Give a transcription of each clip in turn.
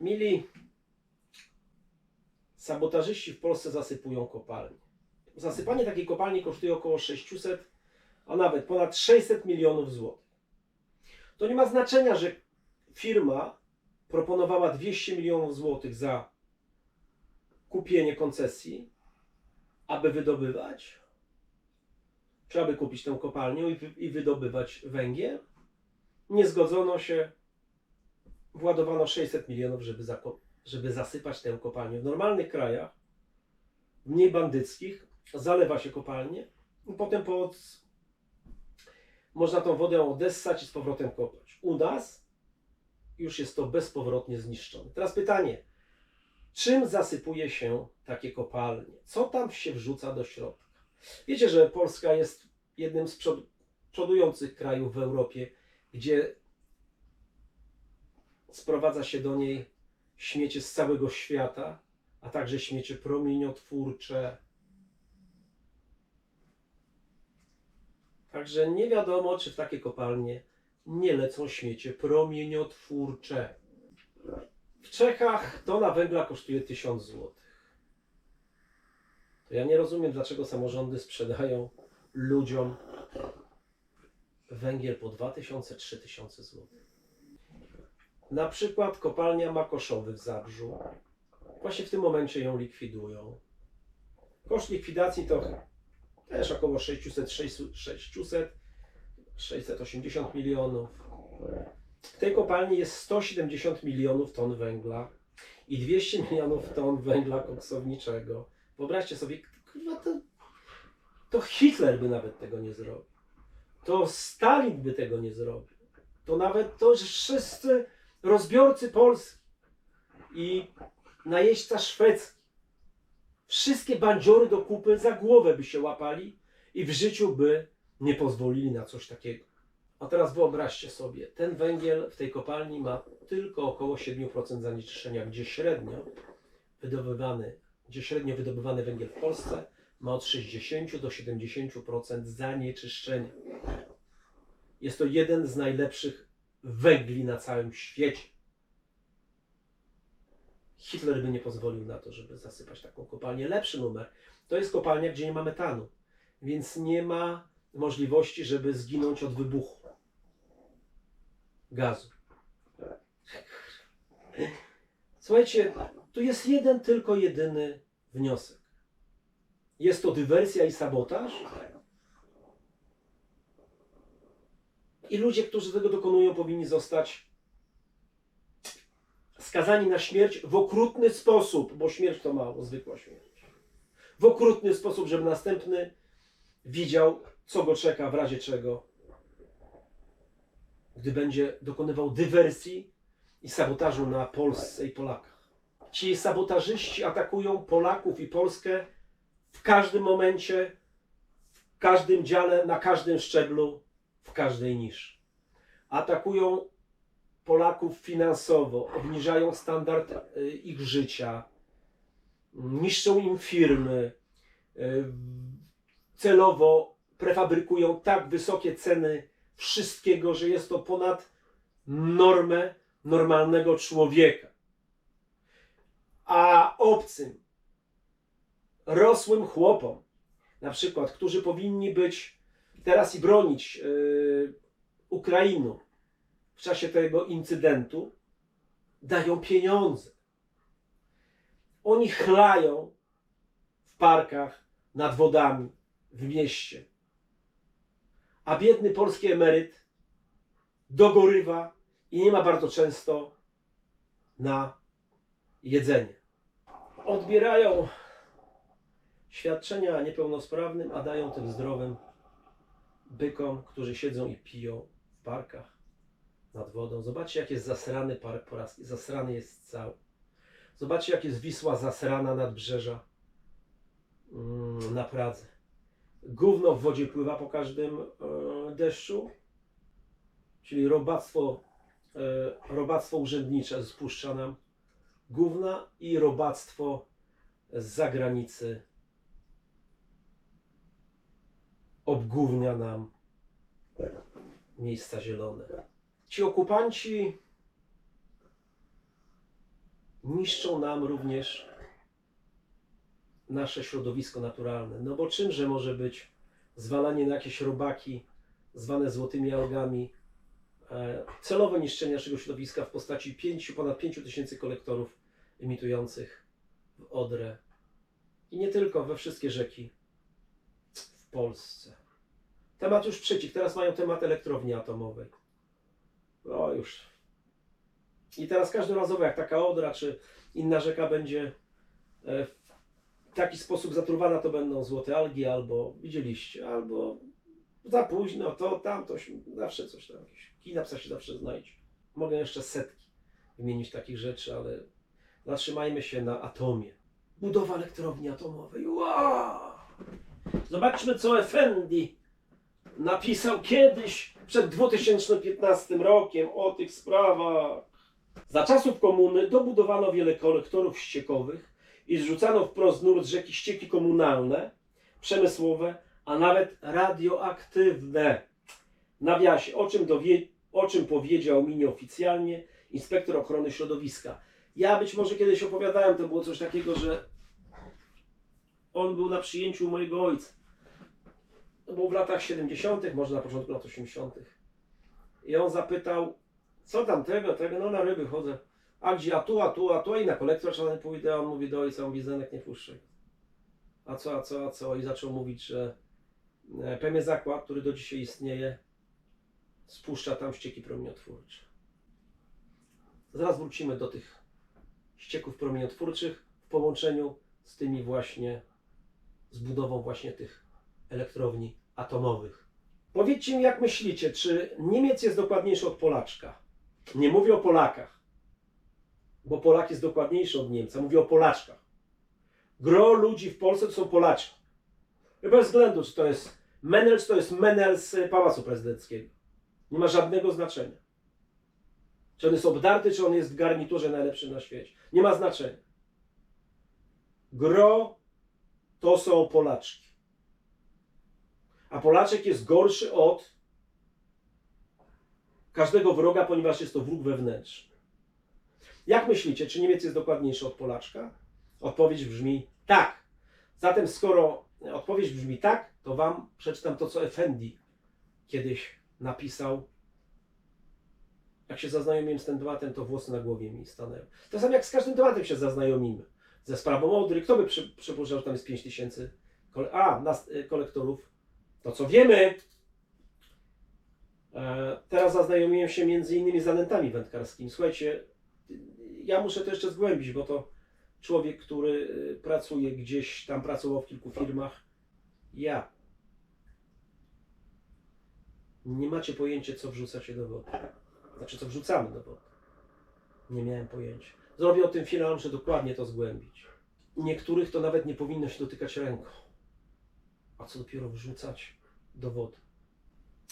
Mili, sabotażyści w Polsce zasypują kopalnie. Zasypanie takiej kopalni kosztuje około 600, a nawet ponad 600 milionów złotych. To nie ma znaczenia, że firma proponowała 200 milionów złotych za kupienie koncesji, aby wydobywać, czy aby kupić tę kopalnię i, wy- i wydobywać węgiel. Nie zgodzono się, władowano 600 milionów, żeby, żeby zasypać tę kopalnię. W normalnych krajach, mniej bandyckich, zalewa się kopalnię i potem pod... można tą wodę odessać i z powrotem kopać. U nas już jest to bezpowrotnie zniszczone. Teraz pytanie, czym zasypuje się takie kopalnie? Co tam się wrzuca do środka? Wiecie, że Polska jest jednym z przod, przodujących krajów w Europie, gdzie sprowadza się do niej śmiecie z całego świata, a także śmiecie promieniotwórcze. Także nie wiadomo, czy w takie kopalnie nie lecą śmiecie promieniotwórcze. W Czechach tona węgla kosztuje 1000 zł. To ja nie rozumiem, dlaczego samorządy sprzedają ludziom węgiel po 2000-3000 zł. Na przykład kopalnia Makoszowy w Zabrzu. Właśnie w tym momencie ją likwidują. Koszt likwidacji to też około 600, 600, 600 680 milionów. W tej kopalni jest 170 milionów ton węgla i 200 milionów ton węgla koksowniczego. Wyobraźcie sobie, kurwa, to, to Hitler by nawet tego nie zrobił. To Stalin by tego nie zrobił. To nawet to wszyscy rozbiorcy Polski i najeźdźca szwedzki. Wszystkie bandziory do kupy za głowę by się łapali i w życiu by nie pozwolili na coś takiego. A teraz wyobraźcie sobie, ten węgiel w tej kopalni ma tylko około 7% zanieczyszczenia, gdzie średnio wydobywany, gdzie średnio wydobywany węgiel w Polsce ma od 60 do 70% zanieczyszczenia. Jest to jeden z najlepszych węgli na całym świecie. Hitler by nie pozwolił na to, żeby zasypać taką kopalnię. Lepszy numer to jest kopalnia, gdzie nie ma metanu, więc nie ma możliwości, żeby zginąć od wybuchu gazu. Słuchajcie, tu jest jeden, tylko jedyny wniosek. Jest to dywersja i sabotaż. I ludzie, którzy tego dokonują, powinni zostać skazani na śmierć w okrutny sposób, bo śmierć to mało, zwykła śmierć. W okrutny sposób, żeby następny widział, co go czeka w razie czego, gdy będzie dokonywał dywersji i sabotażu na Polsce i Polakach. Ci sabotażyści atakują Polaków i Polskę w każdym momencie, w każdym dziale, na każdym szczeblu, w każdej niszy. Atakują Polaków finansowo, obniżają standard y, ich życia, niszczą im firmy, y, celowo prefabrykują tak wysokie ceny wszystkiego, że jest to ponad normę normalnego człowieka. A obcym, rosłym chłopom, na przykład, którzy powinni być teraz i bronić yy, Ukrainy w czasie tego incydentu, dają pieniądze. Oni chlają w parkach, nad wodami, w mieście. A biedny polski emeryt dogorywa i nie ma bardzo często na jedzenie. Odbierają świadczenia niepełnosprawnym, a dają tym zdrowym bykom, którzy siedzą i piją w parkach nad wodą. Zobaczcie, jak jest zasrany park Poraski. Zasrany jest cały. Zobaczcie, jak jest Wisła zasrana nad brzeża mm, na Pradze. Gówno w wodzie pływa po każdym e, deszczu, czyli robactwo, e, robactwo urzędnicze spuszcza nam gówna i robactwo z zagranicy obgównia nam miejsca zielone. Ci okupanci niszczą nam również nasze środowisko naturalne. No bo czymże może być zwalanie na jakieś robaki zwane złotymi algami, e, celowe niszczenie naszego środowiska w postaci pięciu, ponad 5 tysięcy kolektorów emitujących w Odrę i nie tylko, we wszystkie rzeki Polsce. Temat już przeciw, teraz mają temat elektrowni atomowej. No już. I teraz każdorazowo, jak taka Odra czy inna rzeka będzie e, w taki sposób zatruwana, to będą złote algi, albo widzieliście, albo za późno, to tamto, zawsze coś tam, jakieś kina się zawsze znajdzie. Mogę jeszcze setki wymienić takich rzeczy, ale zatrzymajmy się na atomie. Budowa elektrowni atomowej. Wow! Zobaczmy, co Effendi napisał kiedyś, przed 2015 rokiem, o tych sprawach. Za czasów komuny dobudowano wiele kolektorów ściekowych i zrzucano wprost nurt rzeki ścieki komunalne, przemysłowe, a nawet radioaktywne. Nawiasie, o czym, dowie, o czym powiedział mi nieoficjalnie inspektor ochrony środowiska. Ja być może kiedyś opowiadałem, to było coś takiego, że on był na przyjęciu mojego ojca. To było w latach 70., może na początku lat 80. I on zapytał, co tam tego, tego, no na ryby chodzę. A gdzie, a tu, a tu, a tu, i na kolektor trzeba pójdę. On mówi do ojca, mówi, Zenek, nie puszczaj. A co, a co, a co? I zaczął mówić, że e, pewien zakład, który do dzisiaj istnieje, spuszcza tam ścieki promieniotwórcze. Zaraz wrócimy do tych ścieków promieniotwórczych w połączeniu z tymi właśnie, z budową właśnie tych elektrowni atomowych. Powiedzcie mi, jak myślicie, czy Niemiec jest dokładniejszy od Polaczka? Nie mówię o Polakach, bo Polak jest dokładniejszy od Niemca. Mówię o Polaczkach. Gro ludzi w Polsce to są Polaczki. Bez względu, czy to jest Menel, czy to jest Menel z Pałacu Prezydenckiego. Nie ma żadnego znaczenia. Czy on jest obdarty, czy on jest w garniturze najlepszym na świecie. Nie ma znaczenia. Gro to są Polaczki. A Polaczek jest gorszy od każdego wroga, ponieważ jest to wróg wewnętrzny. Jak myślicie, czy Niemiec jest dokładniejszy od Polaczka? Odpowiedź brzmi tak. Zatem, skoro odpowiedź brzmi tak, to Wam przeczytam to, co Effendi kiedyś napisał. Jak się zaznajomiłem z tym tematem, to włosy na głowie mi stanęły. To samo jak z każdym tematem się zaznajomimy. Ze sprawą Odry. Kto by przy, przypuszczał, że tam jest 5 tysięcy kole- a, nas, kolektorów? To co wiemy, e, teraz zaznajomiłem się między innymi z anentami wędkarskimi. Słuchajcie, ja muszę to jeszcze zgłębić, bo to człowiek, który y, pracuje gdzieś tam, pracował w kilku firmach. Ja. Nie macie pojęcia, co wrzucacie do wody. Znaczy, co wrzucamy do wody. Nie miałem pojęcia. Zrobię o tym film, ale muszę dokładnie to zgłębić. Niektórych to nawet nie powinno się dotykać ręką. A co dopiero wrzucać do wody.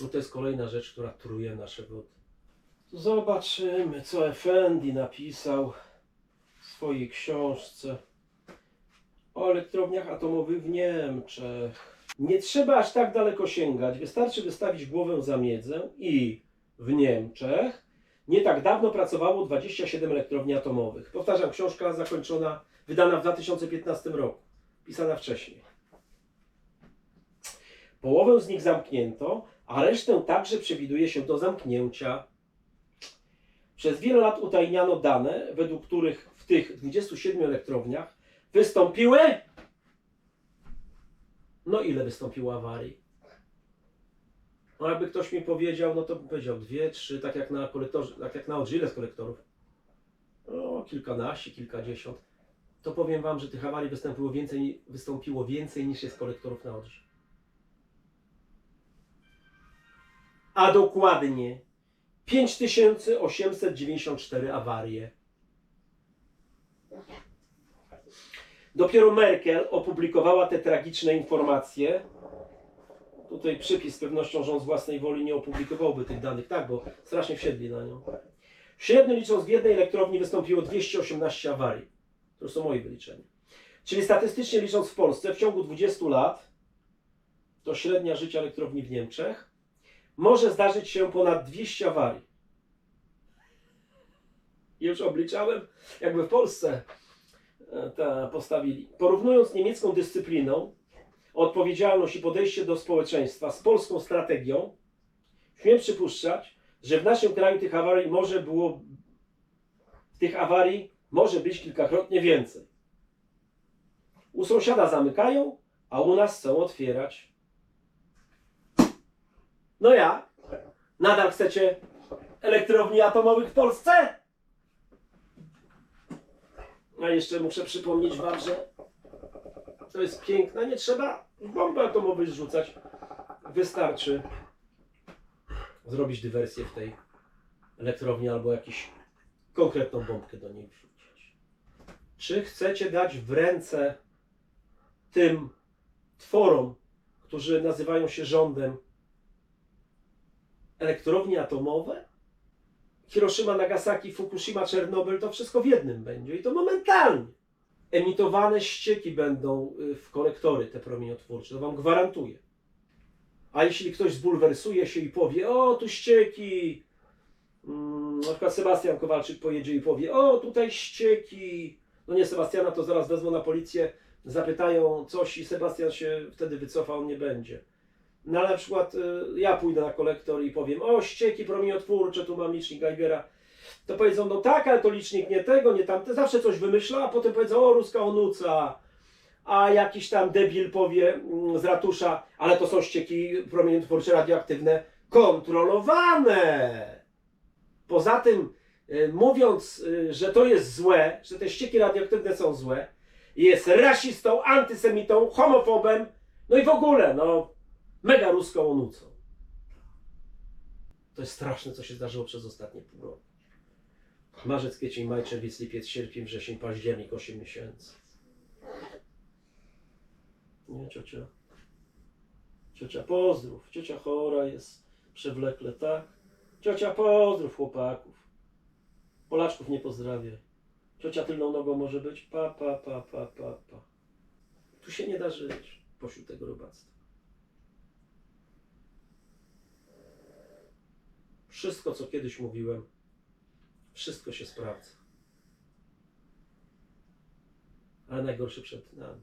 No to jest kolejna rzecz, która truje nasze wody. Zobaczymy, co Effendi napisał w swojej książce o elektrowniach atomowych w Niemczech. Nie trzeba aż tak daleko sięgać. Wystarczy wystawić głowę za miedzę i w Niemczech nie tak dawno pracowało 27 elektrowni atomowych. Powtarzam, książka zakończona, wydana w 2015 roku, pisana wcześniej. Połowę z nich zamknięto, a resztę także przewiduje się do zamknięcia. Przez wiele lat utajniano dane, według których w tych 27 elektrowniach wystąpiły. No ile wystąpiło awarii? No jakby ktoś mi powiedział, no to bym powiedział dwie, trzy, tak jak na kolektorze, tak jak na Odrze, ile z kolektorów? No, kilkanaście, kilkadziesiąt. To powiem Wam, że tych awarii wystąpiło więcej, wystąpiło więcej niż jest kolektorów na Odrze. A dokładnie 5894 awarie. Dopiero Merkel opublikowała te tragiczne informacje. Tutaj przypis z pewnością, on z własnej woli nie opublikowałby tych danych, tak, bo strasznie wsiedli na nią. Średnio licząc w jednej elektrowni wystąpiło 218 awarii. To są moje wyliczenia. Czyli statystycznie licząc w Polsce w ciągu 20 lat, to średnia życia elektrowni w Niemczech, może zdarzyć się ponad 200 awarii. Już obliczałem, jakby w Polsce e, ta postawili. Porównując niemiecką dyscypliną, odpowiedzialność i podejście do społeczeństwa z polską strategią, śmiem przypuszczać, że w naszym kraju tych awarii może było tych awarii może być kilkakrotnie więcej. U sąsiada zamykają, a u nas chcą otwierać. No ja? Nadal chcecie elektrowni atomowych w Polsce? A jeszcze muszę przypomnieć Wam, że to jest piękne. Nie trzeba bomby atomowej zrzucać. Wystarczy zrobić dywersję w tej elektrowni albo jakąś konkretną bombkę do niej wrzucić. Czy chcecie dać w ręce tym tworom, którzy nazywają się rządem, elektrownie atomowe? Hiroshima, Nagasaki, Fukushima, Czernobyl, to wszystko w jednym będzie i to momentalnie. Emitowane ścieki będą y, w kolektory te promieniotwórcze, to Wam gwarantuję. A jeśli ktoś zbulwersuje się i powie, o tu ścieki, mm, na przykład Sebastian Kowalczyk pojedzie i powie, o tutaj ścieki, no nie Sebastiana, to zaraz wezmą na policję, zapytają coś i Sebastian się wtedy wycofa, on nie będzie. No ale na przykład y, ja pójdę na kolektor i powiem, o ścieki promieniotwórcze, tu mam licznik Geigera, to powiedzą, no tak, ale to licznik nie tego, nie tamte, zawsze coś wymyśla, a potem powiedzą, o ruska onuca, a jakiś tam debil powie mm, z ratusza, ale to są ścieki promieniotwórcze radioaktywne kontrolowane. Poza tym, y, mówiąc, y, że to jest złe, że te ścieki radioaktywne są złe, jest rasistą, antysemitą, homofobem, no i w ogóle, no, mega ruską onucą. To jest straszne, co się zdarzyło przez ostatnie pół roku. Marzec, kwiecień, maj, czerwiec, lipiec, sierpień, wrzesień, październik, 8 miesięcy. Nie, ciocia. Ciocia, pozdrów. Ciocia chora jest przewlekle, tak? Ciocia, pozdrów chłopaków. Polaczków nie pozdrawiaj. Ciocia tylną nogą może być? Pa, pa, pa, pa, pa, pa. Tu się nie da żyć pośród tego robactwa. Wszystko, co kiedyś mówiłem, wszystko się sprawdza. Ale najgorsze przed nami.